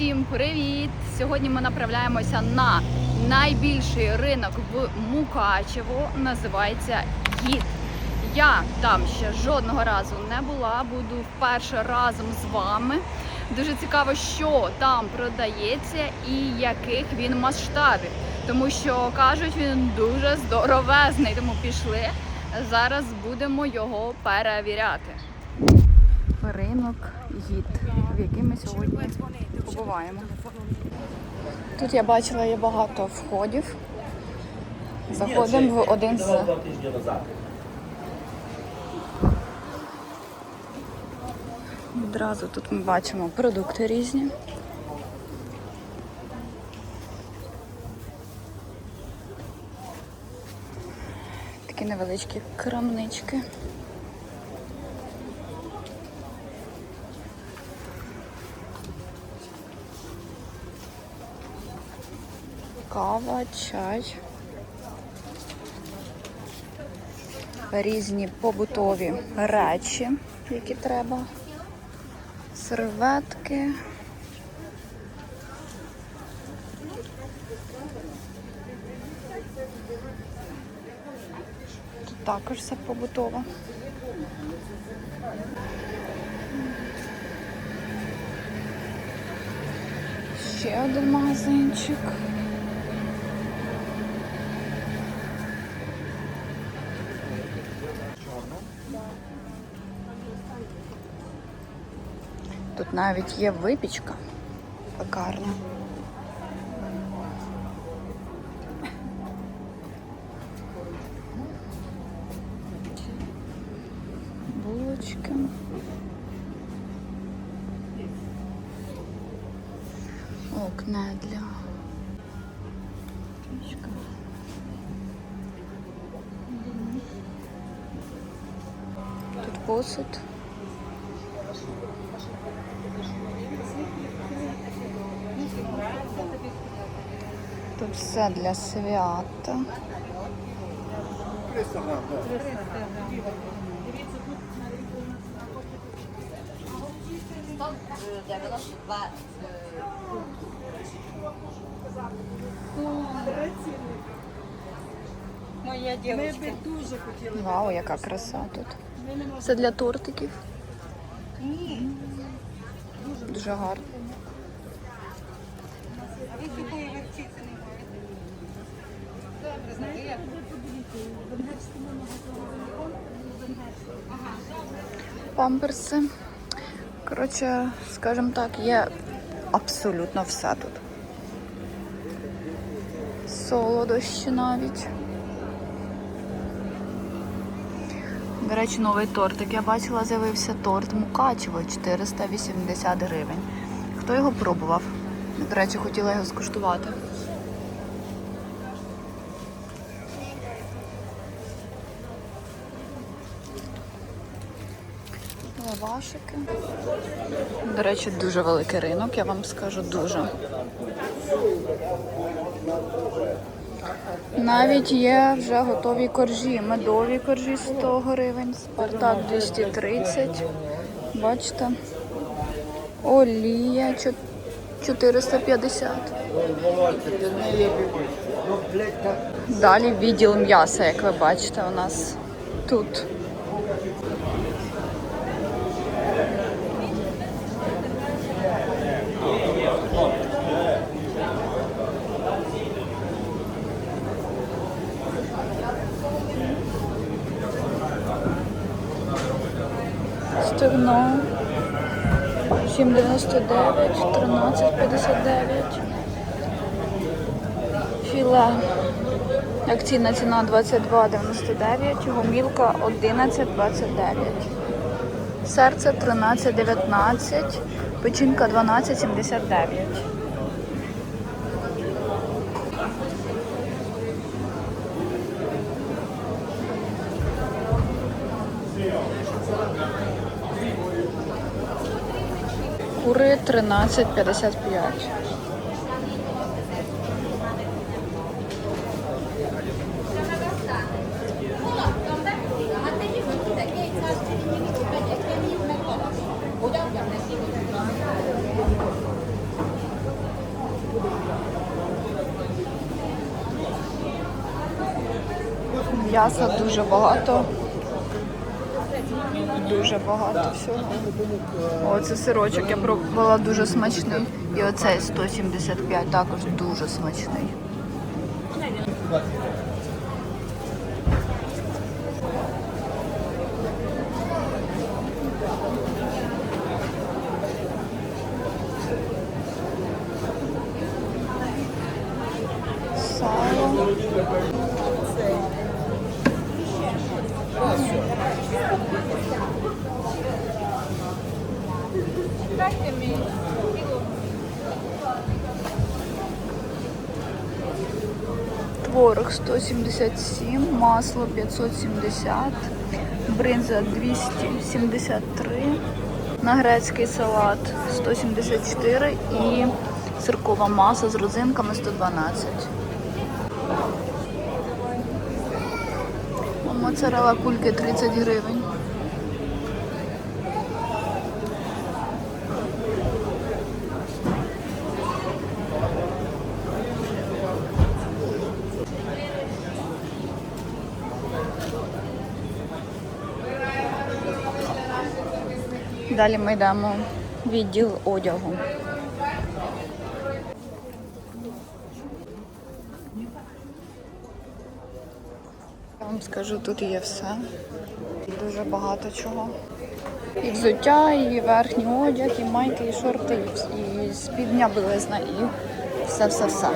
Усім привіт! Сьогодні ми направляємося на найбільший ринок в Мукачево. Називається Гід. Я там ще жодного разу не була, буду вперше разом з вами. Дуже цікаво, що там продається і яких він масштабів. Тому що кажуть, він дуже здоровезний. Тому пішли. Зараз будемо його перевіряти. Ринок гід, в який ми сьогодні побуваємо. Тут я бачила є багато входів. Заходимо в один з. Відразу тут ми бачимо продукти різні. Такі невеличкі крамнички. Кава, чай. Різні побутові речі, які треба серветки. Тут також все побутово. Ще один магазинчик. навіть є випічка, пекарня. Булочки. Окна для Пічка. Тут посуд. Все для свята. Моя Ми би дуже хотіли. Вау, яка краса тут. Це для тортиків. Дуже гарно. А ви сухої вивчити Памперси. Коротше, скажімо так, є абсолютно все тут. Солодощі навіть. До речі, новий тортик. Я бачила, з'явився торт Мукачево 480 гривень. Хто його пробував? До речі, хотіла його скуштувати. Лавашики. До речі, дуже великий ринок, я вам скажу дуже. Навіть є вже готові коржі. Медові коржі 100 гривень, Спартак 230. Бачите? Олія 450. Далі відділ м'яса, як ви бачите, у нас тут. Стегно 7,99, 13,59. Філе. Акційна ціна 22,99, гомілка 11,29. Серце 13,19, печінка 12,79. купюри 13,55. М'яса дуже багато. Дуже багато всього. Оце сирочок я пробувала дуже смачний. І оцей 175 також дуже смачний. Творог 177, масло 570, бринза 273, на грецький салат 174 і сиркова маса з родзинками 112. Моцарела кульки 30 гривень. Далі ми йдемо в відділ одягу. Я вам скажу, тут є все. Дуже багато чого. І взуття, і верхній одяг, і майки, і шорти, і, спідня білизна, і все-все-все.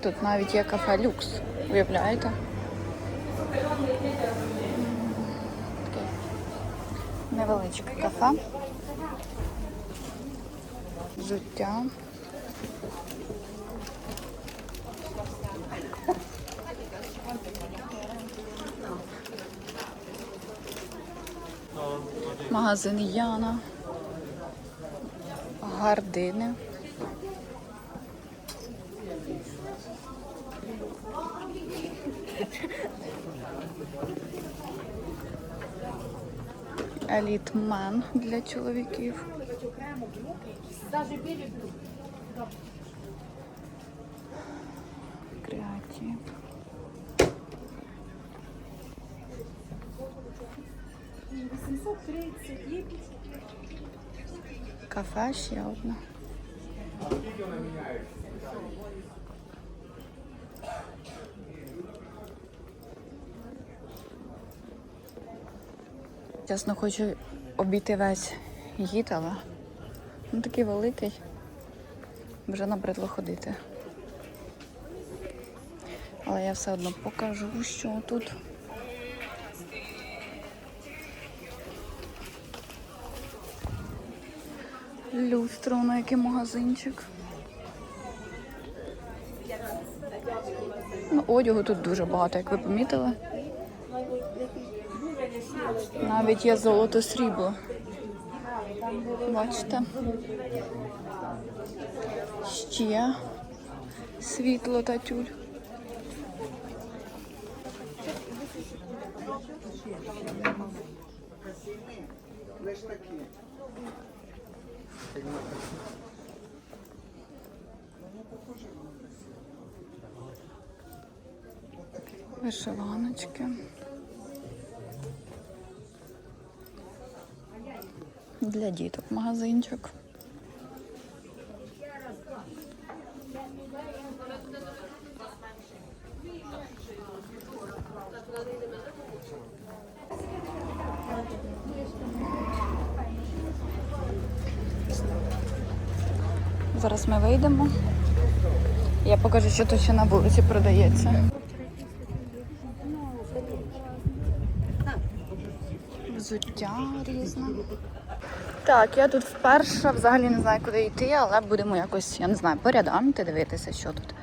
Тут навіть є кафе люкс. Уявляєте? Невеличке кафе. Взуття. Магазин Яна. Гардини. Елітмен для чоловіків. Креатив. Кафе ще одне. Чесно, хочу обійти весь гід, але він такий великий. Вже набридло ходити. Але я все одно покажу, що тут. Люстра, на який магазинчик. Ну, одягу тут дуже багато, як ви помітили. Навіть є золото срібло. Бачите? Ще світло та тюль. Вишиваночки. Для діток магазинчик. Зараз ми вийдемо. Я покажу, що тут ще на вулиці продається. Взуття різне. Так, я тут вперше взагалі не знаю, куди йти, але будемо якось, я не знаю, по рядам дивитися, що тут.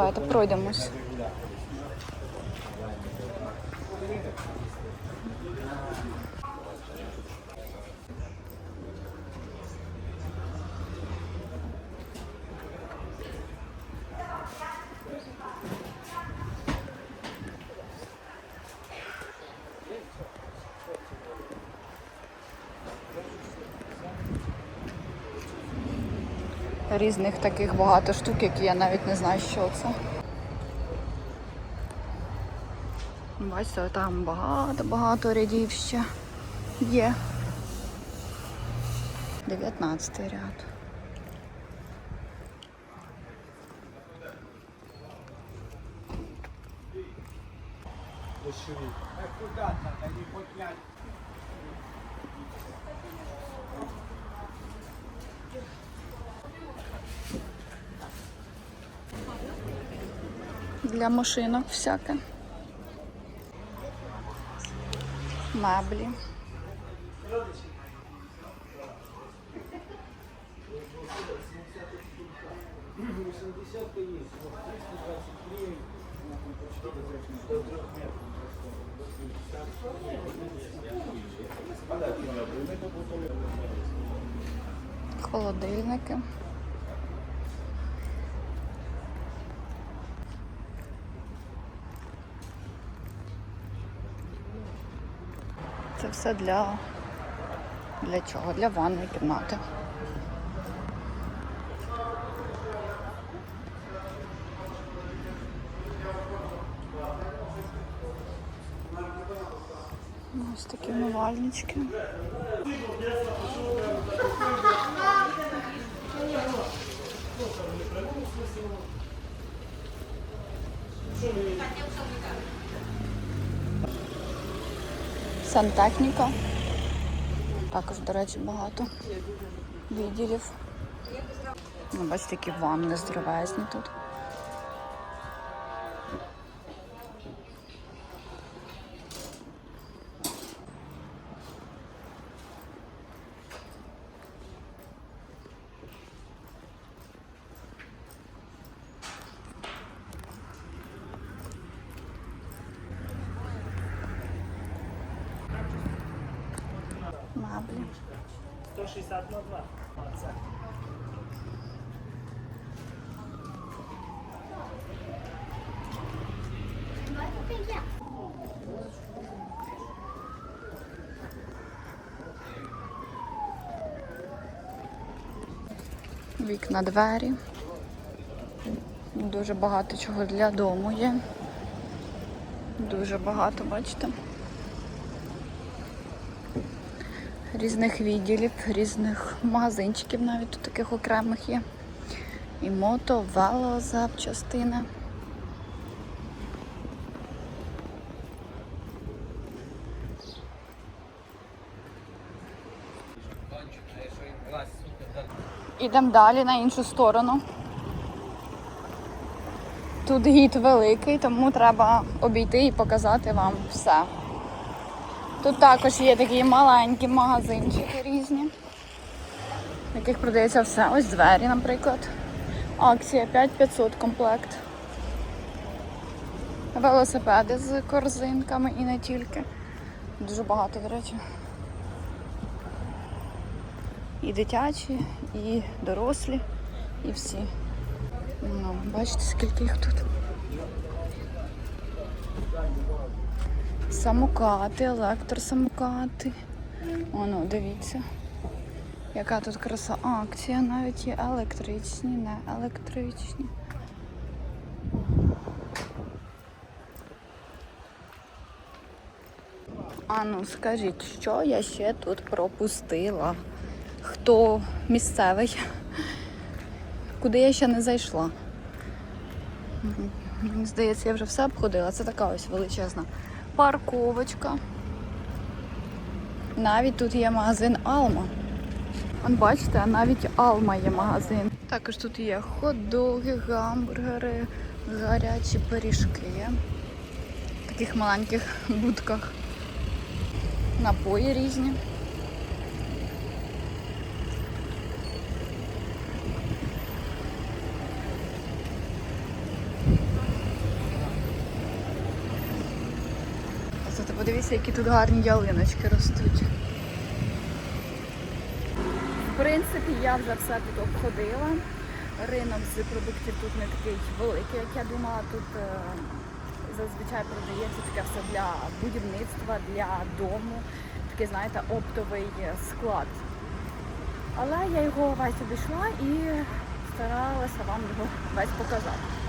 Давайте пройдемось. Різних таких багато штук, які я навіть не знаю, що це. Бачите, там багато-багато рядів ще є. 19 ряд. Для машинок всяке. Меблі. Холодильники. Все для, для чого? Для ванної кімнати. Ось такі умивальнички. Сантехніка. Також, до речі, багато відділів. Ну, бачите, які ванни здоровезні тут. Меблі. 160 на 2. Це. Вікна, двері. Дуже багато чого для дому є. Дуже багато, бачите. Різних відділів, різних магазинчиків навіть тут таких окремих є. І мото, вело, запчастини. Ідемо далі на іншу сторону. Тут гід великий, тому треба обійти і показати вам все. Тут також є такі маленькі магазинчики різні, в яких продається все. Ось двері, наприклад. Акція 5500 комплект. Велосипеди з корзинками і не тільки. Дуже багато, до речі. І дитячі, і дорослі, і всі. Ну, бачите, скільки їх тут. Самокати, електросамокати. Оно, дивіться. Яка тут краса акція, навіть є електричні, не електричні. А скажіть, що я ще тут пропустила? Хто місцевий? Куди я ще не зайшла? Здається, я вже все обходила. Це така ось величезна парковочка. Навіть тут є магазин Алма. Вон бачите, навіть Алма є магазин. Також тут є хот-доги, гамбургери, гарячі пиріжки. В таких маленьких будках. Напої різні. Подивіться, які тут гарні ялиночки ростуть. В принципі, я вже все тут обходила. Ринок з продуктів тут не такий великий, як я думала. Тут е, зазвичай продається таке все для будівництва, для дому. Такий, знаєте, оптовий е, склад. Але я його весь обійшла і постаралася вам його весь показати.